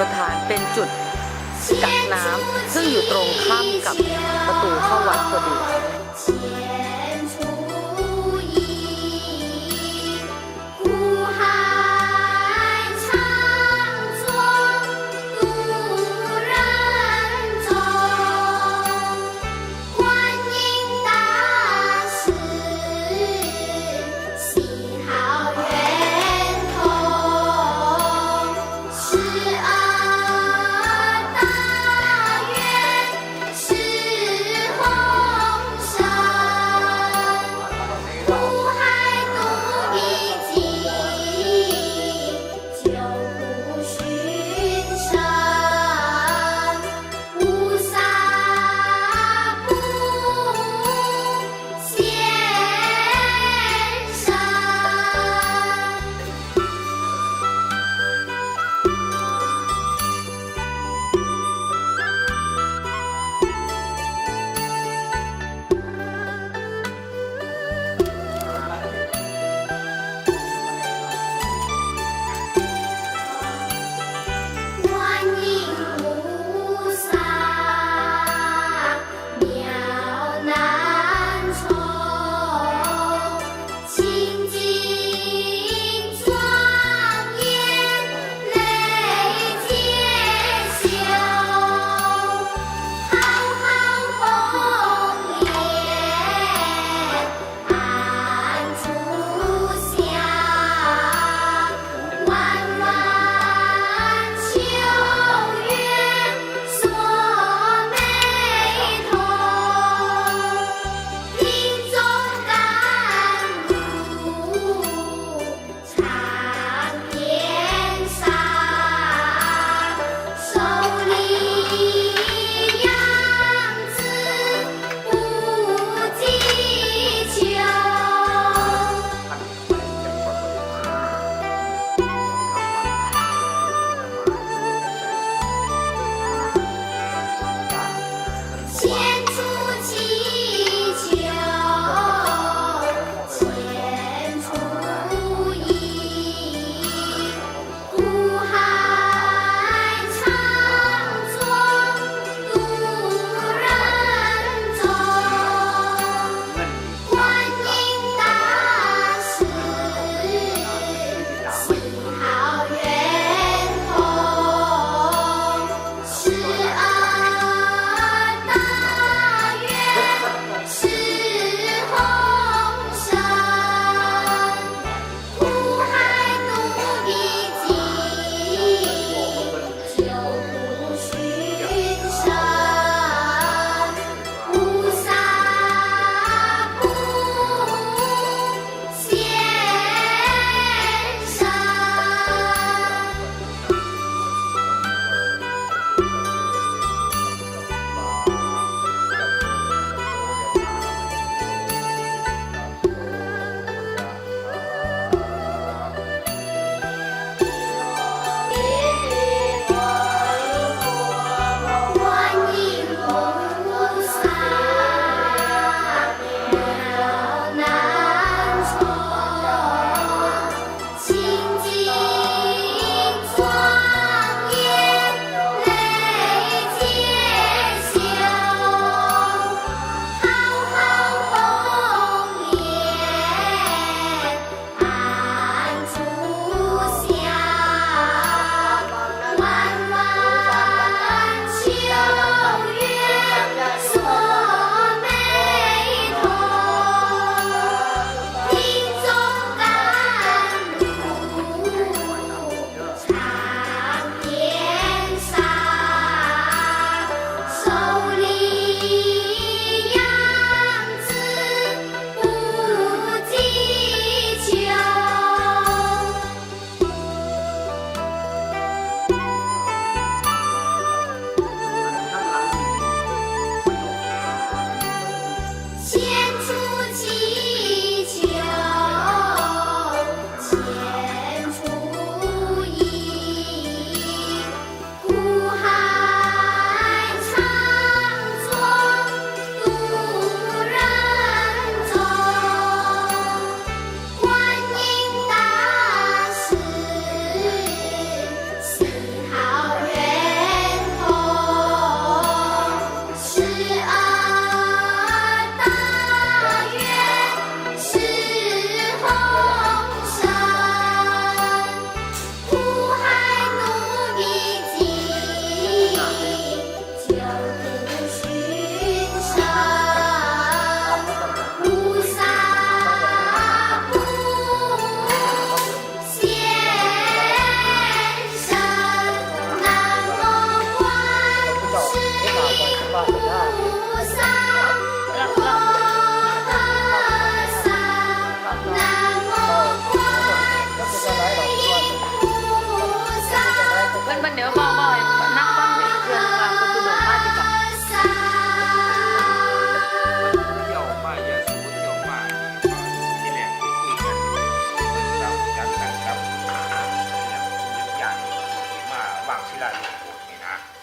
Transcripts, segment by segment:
ประธานเป็นจุดกักน้ำซึ่งอยู่ตรงข้ามกับประตูเข้าวัดพอดี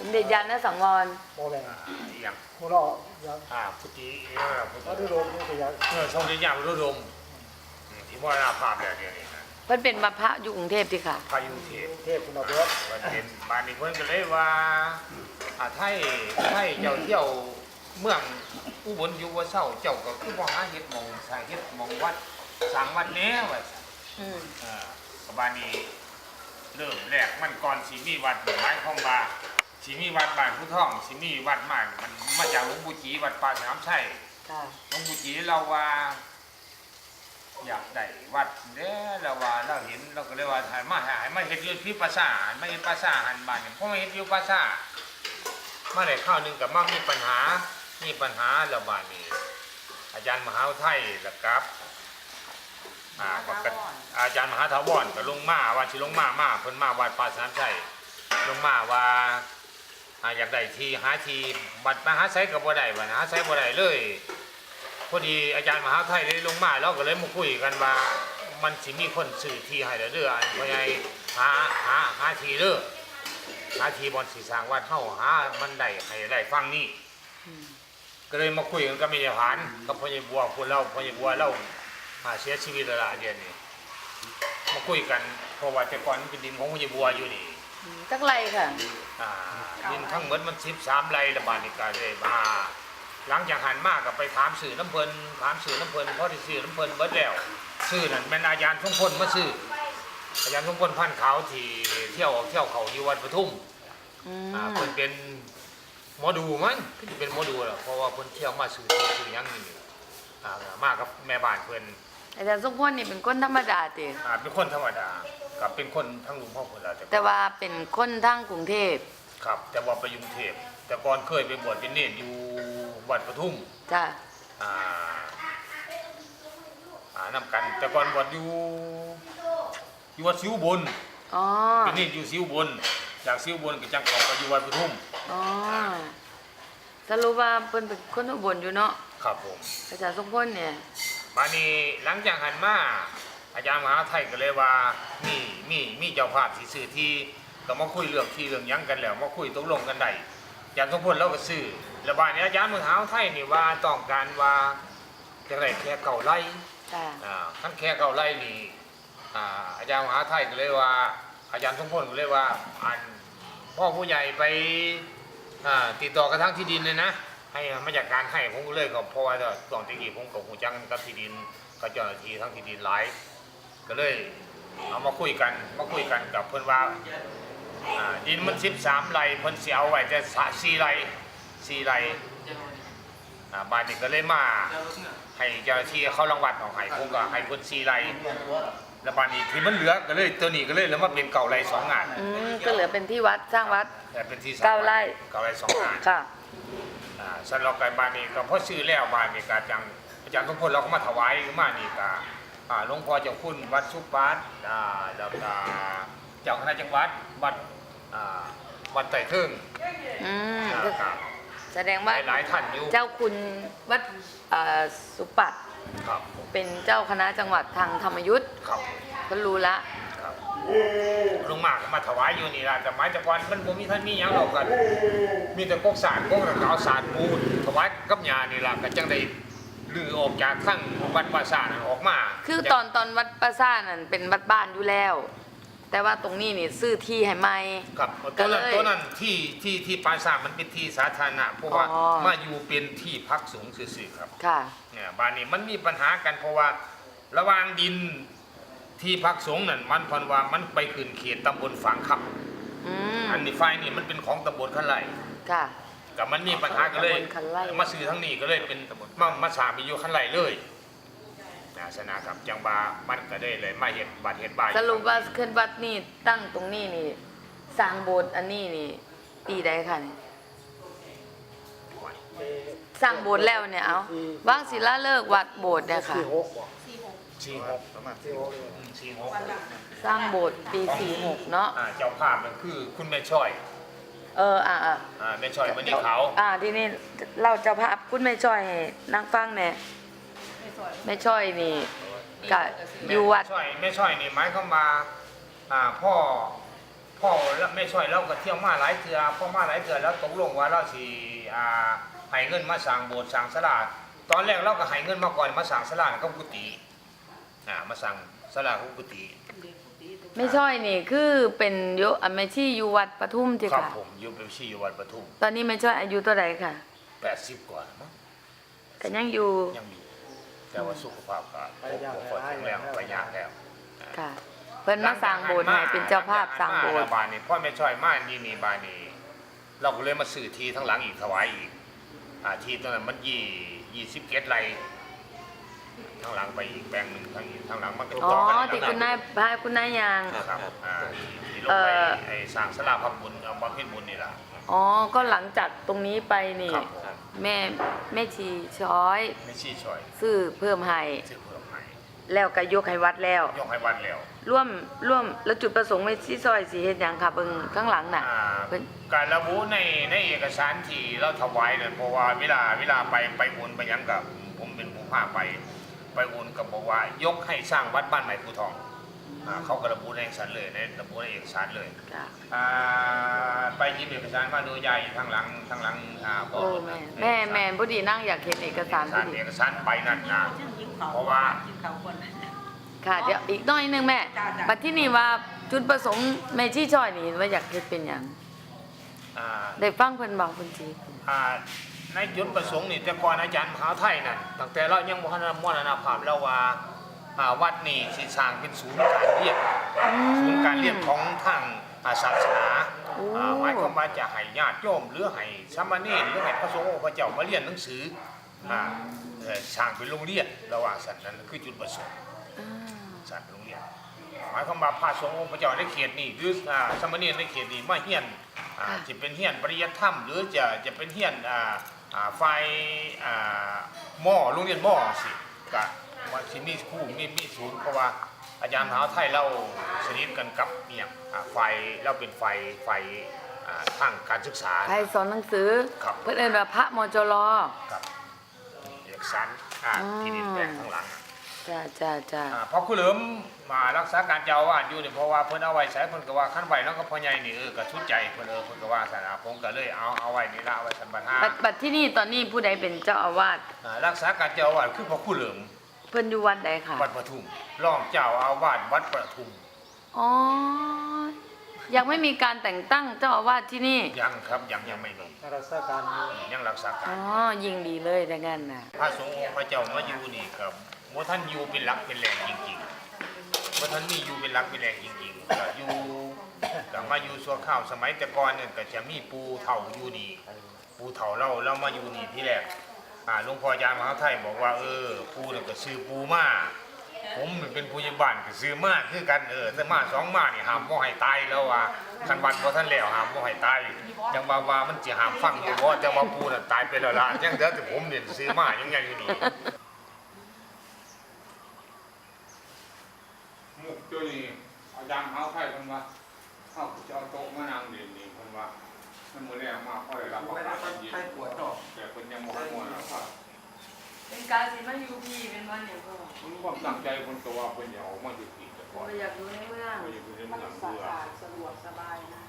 มเด็จยานนะสังวรโมแรงอ่าอย่างโมเราอยากอ่าพุทธิเออพุทธิได้รวมนี่ก็อยาเออทรงเรียนอย่างรุดมอืมที่มรณภาพแล้วเดี๋ยวนี้นะเพิ่นเป็นบัพระอยู่กรุงเทพดิค่ะ พายุเทพเทพคุณเอาเบิร์ดวันเป็นบานนีเพิ่นก็เลยว่าอ่าไทยไทยเจ้าเที่ยวเมืองอุบลอยู่ว่าเศร้าเจ้าก็คือบ่หาเฮ็ดหมองสร้างเฮ็ดหมองวัดสร้างวัดแน่ว่าซั่นอืมเอ่อก็บานนี้เริ่มแรกมันก่อนสิมีวัดหมายความว่า สิมีวัดบ้านผู้ท่องสิมีวัดมามันมาจากหลวงปู่จีวัดป่าสนามชัยค่ะหลวงปู่จีเราว่า อยากได้วัดเด้อเราว่าเราเห็นเราก็เลยว่าถ่ายมาหายมาเฮ็ดอยู่ที่ปราสาทมาเฮ็ดปราสาทหันบ้านเนี่ยเพราะมาเฮ็ดอยู่ปราสาทมาได้ข้าวหนึงกับมามีปัญหามีปัญหาแล้วบ้านนี้ อาจารย์มหาวิทยาลัยแล้วครับอ่าก็กะอาจารย์มหาถาวรก็ลงมาว่าสิลงมามาเพิ่นมาวัดป่าสนามชัยลงมาว่า อ่าอยากได้ทีหาทีบัดมหาไสก็บ่ได้บัดหาไสบ่ได้เลยพอดีอาจารย์มหาไทยได้ลงมาเราก็เลยมาคุยกันว่ามันสิมีคนซื้อทีให้แล้วเด้ออันพ่อใหญ่หาหาหาที่เด้อหาทีบอนสิสางวัดเฮาหามันได้ให้ได้ฟังนี่ก็เลยมาคุยกันกับม่ายผานกับพ่อใหญ่บัวคนเราพ่อใหญ่บัวเราอ่าเสียชีวิตละเดือนนี้มาคุยกันเพราะว่าแต่ก่อนเป็นดินของพ่อใหญ่บัวอยู่นี่ จักไรค่ะ อ่าดินทั้งหมดมัน13ไร่ละบาดนี้ก็เลยมาหลังจากหันมาก็ไปถามสื่อน้ำเพิ่นถามสื่อน้ำเพิ่นเพราะที่สื่อน้ำเพิ่นเบิดแล้วสื่อนั่นแม่นอาจารย์ทรงพลมาซื้ออาจารย์ทรงพลพันธุ์ขาวที่เที่ยวเที่ยวเขาอยู่วัดปทุมอือ่ามเพิ่นเป็นหมอดูมั้งคือสิเป็นหมอดูแหละเพราะว่าเพิ่นเที่ยวมาสื่อสื่อหยังนี่อ่ามากับแม่บ้านเพิ่นอาจารย์สมพลนี่เป็นคนธรรมดาติอ่าเป็นคนธรรมดา กับเป็นคนทั้งลุงพ่อคนละแต่แต่ว่าเป็นคนทั้งกรุงเทพครับ แต่ว่าไปอยู่กรุงเทพ แต่ก่อนเคยไปบวชเป็นเนตรอยู่วัดปทุมจ้ะอ่าอ่านำกัน แต่ก่อนบวชอยู่อยู่วัดซิวบนอ๋อเป็นเนตรอยู่ซิวบนจากซิวบนก็จังเขาไปอยู่วัดปทุมอ๋อสรุปว่าเพิ่นเป็นคนอุบลอยู่เนาะครับผมอาจารย์สมพลเนี่ยมานี่หลังจากหันมา อาจารย์มหาไทยก็เลยว่ามีมีมีเจ้าภาพสิซื้อที่ก็มาคุยเรื่องที่เรื่องยังกันแล้วมาคุยตกลงกันได้อาจารย์สมพลเราก็ซื้อแล้วบ้านนี้อาจารย์มหาไทยนี่ว่าต้องการว่าจะได้แค่เก่าไร่จ้ะอ่าขั้นแค่เก่าไร่นี่อาจารย์มหาไทยก็เลยว่า อาจารย์สมพลก็เลยว่าอันพ่อผู้ใหญ่ไปติดต่อกระทั่งที่ดินเลยนะให้มาจากการให้ผมก็เลยก็เพราะว่าตอนที่กี้ผมกับหูจักกับที่ดินกับเจ้าหน้าที่ทั้งที่ดินหลาย ก็เลยเอามาคุยกันมาคุยกันกับเพื่อนว่าอ่าดินมันสิบสามไร่เพิ่นเสียเอาไว้จะสะสี่ไร่สี่ไร่อ่าบ้านนี้ก็เลยมาให้เจ้าหน้าที่เขารางวัลออกให้ผมก็ให้เพิ่นสี่ไร่แล้วบ้านนี้ที่มันเหลือก็เลยตัวนี้ก็เลยแล้วมาเป็นเก่าไร่สองงานอืมก็เหลือเป็นที่วัดสร้างวัดแต่เป็นที่สมเก้าไร่เก้าไร่สองงานค่ะอ่าสำหรับการบ้านนี้ก็พอซื้อแล้วบ้านนี้ก็จังอาจารย์ทุกคนเราก็มาถวายมานี่ก็อ่า หลวงพ่อเจ้าคุณวัดสุปาศอ่าแล้วก็เจ้าคณะจังหวัดวัดอ่าวัดไต่เทิงอืมอ่าก็ครับแสดงว่าหลายๆท่านอยู่เจ้าคุณวัดเอ่อสุปัตครับเป็นเจ้าคณะจังหวัดทางธรรมยุทธ์ครับก็รู้ละครับลุงมากก็มาถวายอยู่นี่ล่ะแต่หมายจากวันมันบ่มีท่านมีหยังหรอกกัน มีแต่พวกสารพวกระเอาสารปูนถวายกับยานี่ล่ะก็จังได้ ลือออกจากทั้งวัดปราสาทนั่นออกมาคือตอนตอนวัดประสาทนั่นเป็นวัดบ้านอยู่แล้ว แต่ว่าตรงนี้นี่ซื้อที่ให้ใหม่ ครับก็ตัวเลนั้นยตัวนั้นที่ที่ที่ปราสาทมันเป็นที่สาธารณะเพราะว่าอ๋อ มาอยู่เป็นที่พักสงฆ์ซื่อๆครับ ค่ะ เนี่ยบ้านนี้มันมีปัญหากันเพราะว่าระหว่างดินที่พักสงฆ์นั่นมันเพันว่ามันไปขึ้นเขตตำบลฝางขับ อืมอันนี้ไฟนี่มันเป็นของตำบลขันไลค่ะ กับมันมีปัญหากันเลย ตำบลขันไร่ มาซื้อทั้งนี้ก็เลยเป็นมามาสามีอยู่ขันไลเลยนะสนะครับจังบามันก็ได้เลยมาเห็ดบาดเห็ดบาดสรุปว่าขึ้นวัดนี่ตั้งตรงนี้นี่สร้างโบสถ์อันนี้นี่ปีใดค่ะเนี่ยสร้างโบสถ์แล้วเนี่ยเอาว่างศิลาเลิกษ์วัดโบสถ์เนี่ยค่ะ สี่หกบอกสสี่หกประมาณที่โอ้เลยอืมสี่หกสร้างโบสถ์ปี46เนาะอ่าเจ้าภาพมันคือคุณแม่ช่อย เอออะอะอ่าแม่ช่อยวันนี้เขาอ่าทีนี้เราเจ้าภาพคุณแม่ช่อยให้นั่งฟังแหน่แม่ช่อยนี่กะอยู่วัด แม่ช่อยแม่ช่อยนี่หมายความว่าอ่าพ่อพ่อแล้วแม่ช่อยเราก็เที่ยวมาหลายเทื่อพ่อมาหลายเทื่อแล้วตกลงว่าเราสิอ่าให้เงินมาสร้างโบสถ์สร้างศาลาตอนแรกเราก็ให้เงินมาก่อนมาสร้างศาลากับกุฏิอ่ามาสร้างศาลากับกุฏิ แม่ช่อยนี่คือเป็นโยอะแม่ชีอยู่วัดปทุมจิครับค่ะ ผมอยู่เป็นชีอยู่วัดปทุมตอนนี้แม่ช่อยอายุเท่าไหร่ค่ะ80กว่ามั้งก็ยังอยู่ยังอยู่แต่ว่าสุขภาพก็บ่ค่อยแข็งแรงไปยากแล้วค่ะ เพิ่นมาสร้างโบสถ์ให้เป็นเจ้าภาพสร้างโบสถ์บานนี้พ่อแม่ช่อยมานี่นี่บานนี้เราก็เลยมาซื้อที่ทั้งหลังอีกถวายอีกอ่าที่ตรงนั้นมันยี่ยี่สิบเกตไร ทั้งหลังไปอีกแปลงหนึ่งทั้งอีกทั้งหลังมันก็อ๋อต่อกันที่คุณนายพาคุณนายยาง ครับอ่าที่ที่ลงเอ่ไปอไอ้สร้างสลาพับบุญเอาความเพ็ญบุญนี่ล่ะอ๋อ ก็หลังจากตรงนี้ไปนี่ ครับผมแม่แม่ชีช้อยไม่ชี้ช่อยซื้อเพิ่มให้ซื้อเพิ่มให้แล้วก็ยกให้วัดแล้ว ยกให้วันแล้วร่วมร่วมแล้วจุดประสงค์แม่ชีช้อยสิเฮ็ดหยังค่ะเบิ่งข้างหลังน่ะ อ่าเพิ่น การระบุในในเอกสารที่เราถวายเนี่ยเพราะว่าเวลาเวลาไปไปโอนไปหยังกับผมเป็นผู้พาไป ไปโอนกับบอกว่ายกให้สร้างวัดบ้านใหม่ภูทองอ่าเขาก็ระบุในเอกสารเลยในระบุในเอกสารเลยค่ะ อ่าไปหยิบเอกสารมาดูยายทางหลังทางหลังอ่าบโอ้แม่แม่แม่บ่ดีนั่งอยากเห็นเอกสารเอกพสาอรดีเอกสารไปนั่นนะ เพราะว่าค่ะเดี๋ยวอีกหน้อยหนึงแม่จ้ะจ้ะ บัดที่นี่ว่าจุดประสงค์แม่ชีช้อยนี่เห็นว่าอยากเฮ็ดเป็นหยังอ่าได้ฟังเพิ่นบอกเพิ่นสิอ่า ในจุดประสงค์นี่แต่ก่อนอาจารย์มหาไทยนั่นตั้งแต่เรายังบ่ทันมรณภาพแล้วว่าอ่าวัดนี่สิสร้างเป็นศูนย์การเรียนศูนย์การเรียนของทางอ่าศาสนาโอ้ อ่าหมายความว่าจะให้ญาติโยมหรือให้สามเณรหรือให้พระสงฆ์องค์พระเจ้ามาเรียนหนังสืออ่าเอ่อสร้างเป็นโรงเรียนระหว่างสันนั้นคือจุดประสงค์ อ่าสร้างเป็นโรงเรียนหมายความว่าพระสงฆ์องค์พระเจ้าในเขตนี้หรืออ่าสามเณรในเขตนี้มาเฮียนอ่าจะเป็นเฮียนปริยัติธรรมหรือจะจะเป็นเฮียนอ่า อ่าฝ่ายอ่าหม้อโรงเรียนหม้อสิก็ว่าสิมีครู่มีมีศูนย์เพราะว่าอาจารย์มหาไทยเราสนิทกันกับเนี่ยอ่าฝ่ายเราเป็นฝ่ายฝ่ายอ่าทางการศึกษาใครสอนหนังสือครับเพิ่นเอิ้นว่าพระมจรครับเอกสารอ่าอ๋อที่ดินแปลงข้างหลังอะ จ้าจ้าจ้าอ่าเพราะคุณเหลิมมารักษาการเจ้าอาวาสอยู่นี่เพราะว่าเพิ่นเอาไว้ใช้เพิ่นก็ว่าขั้นไว้แล้วก็พ่อใหญ่นี่เออก็ชุดใจเพิ่นเออเพิ่นก็ว่าสนาผมก็เลยเอาเอาไว้นี่ละเอาไว้สันบัตหาบัดบัดที่นี่ตอนนี้ผู้ใดเป็นเจ้าอาวาสอ่ารักษาการเจ้าอาวาสคือพระคุณเหลิมเพิ่นอยู่วัดใดค่ะวัดปทุมรองเจ้าอาวาสวัดปทุม อ๋อ ยังไม่มีการแต่งตั้งเจ้าอาวาสที่นี่ ยังครับยังยังไม่มีรักษาการอยู่ยังรักษาการอ๋อ ยิ่งดีเลยดังนั้นน่ะพระสงฆ์องค์พระเจ้ามาอยู่นี่ครับว่าท่านอยู่เป็นหลักเป็นแหล่งจริงๆว่าท่านมีอยู่เป็นหลักเป็นแหล่งจริงๆก็อยู่ก็มาอยู่สัวข้าวสมัยแต่ก่อนเนี่ยก็จะมีปูเถ่าอยู่นี่ ปูเถ่าเราเรามาอยู่นี่ที่แรกอ่าหลวงพ่ออาจารย์มหาไทยบอกว่าเออปูเนี่ยก็ซื้อปูมา ผมนี่เป็นผู้ใหญ่บ้านก็ซื้อมาคือกันเออแต่มาสองมานี่ห้ามบ่ให้ตายแล้วว่าคันบัดบ่ทันแล้วห้ามบ่ให้ตายจังว่าว่ามันสิห้ามฟังอยู่บ่แต่ว่าปูน่ะตายไปแล้วล่ะยังเหลือแต่ผมเนี่ยซื้อมายังไงอยู่นี่มุกตัวนี้อาจารย์เขาไข่คนว่าเขาจะเอาโต๊ะมานั่งเด่นนี่คนว่ามันมือแรงมากเพราะอะไรรับประทานยินแต่คนยังมองมัวนะครับ เป็นการสิมาอยู่พี่เป็นวันเนี่ยพ่อมันความตั้งใจคนตัวคนอยากออกมาอยู่ที่แต่ก่อนอยากอยู่ในเมืองคนอยากอยู่ในมันเมืองสะเบื่ออาดสะดวกสบายนะ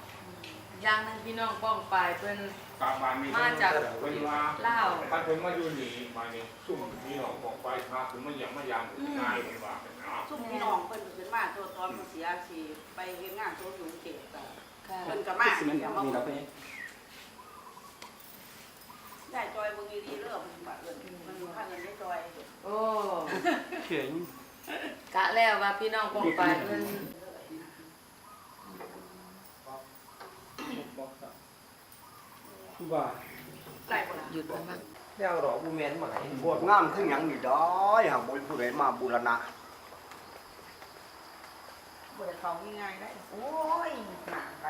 อย่างหนึงพี่น้องป้องปลายเพิ่นกลับบ้านมีมาจากคนว่าลาวถ้าคนมาอยู่นี่มานี่ซุ่มพี่น้องบอกไปพาถึงมันยังไม่ยังง่ายคนว่าเป็นเนาะซุ่มพี่น้องเพิ่นก็ขึ้นมาตัวตอนเพิ่นเสียสิไปเฮ็ดงานตัวอยู่กรุงเทพก็ค่ะเพิ่นก็มาอย่ามาบอก ได้จอยบิ่งดีๆเด้อเพิ่นว่าเอิ้นมันพาเงินได้จอยโอ้เกะแล้วว่าพี่น้องปองไปายเพิ่นคือว่าได้บ่ล่ะหยุดแล้วมั้งแล้วดอกบูแมนหมายบวชงามขึ้นอหย่างนี้ด้อยหากบ่มีผู้ใดมาบูรณะ บ่ได้ข้าง่ายๆได้โอ้ยหนาไป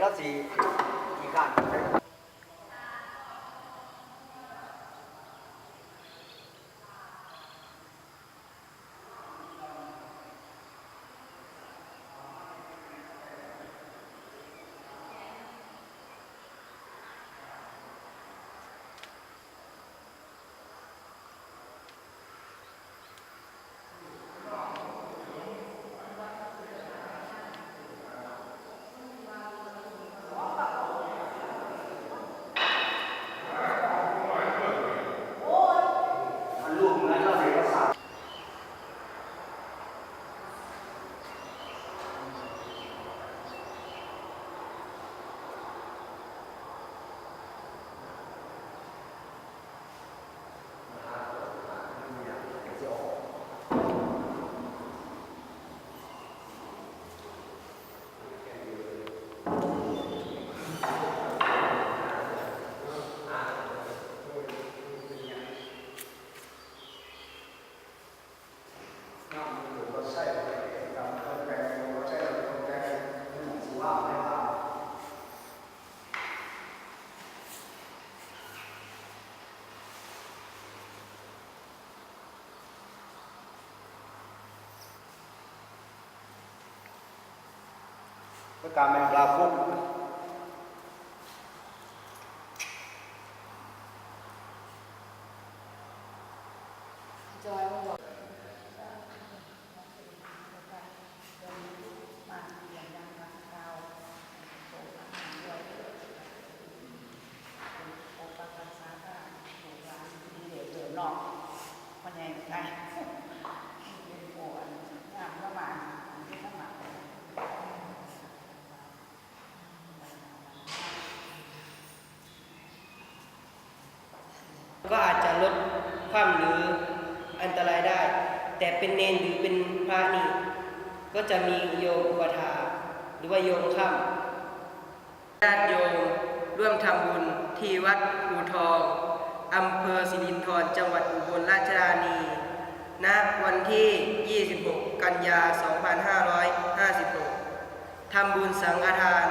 ก็แล้ว สิอีกการ ประการแมงลาพุ่ง เดือดนอกมันยังไงเป็นปวดงามละหมาดเป็นละหมาด ก็อาจจะลด ความหรืออันตรายได้ แต่เป็นเนนหรือเป็นพระนี่ก็จะมีโยมอุปถาหรือว่าโยมข้ามญาติโยมร่วมทำบุญที่วัดภูทองอำเภอสิรินธรจังหวัดอุบลราชธานีณวันที่ 26 กันยา 2556ทำบุญสังฆทาน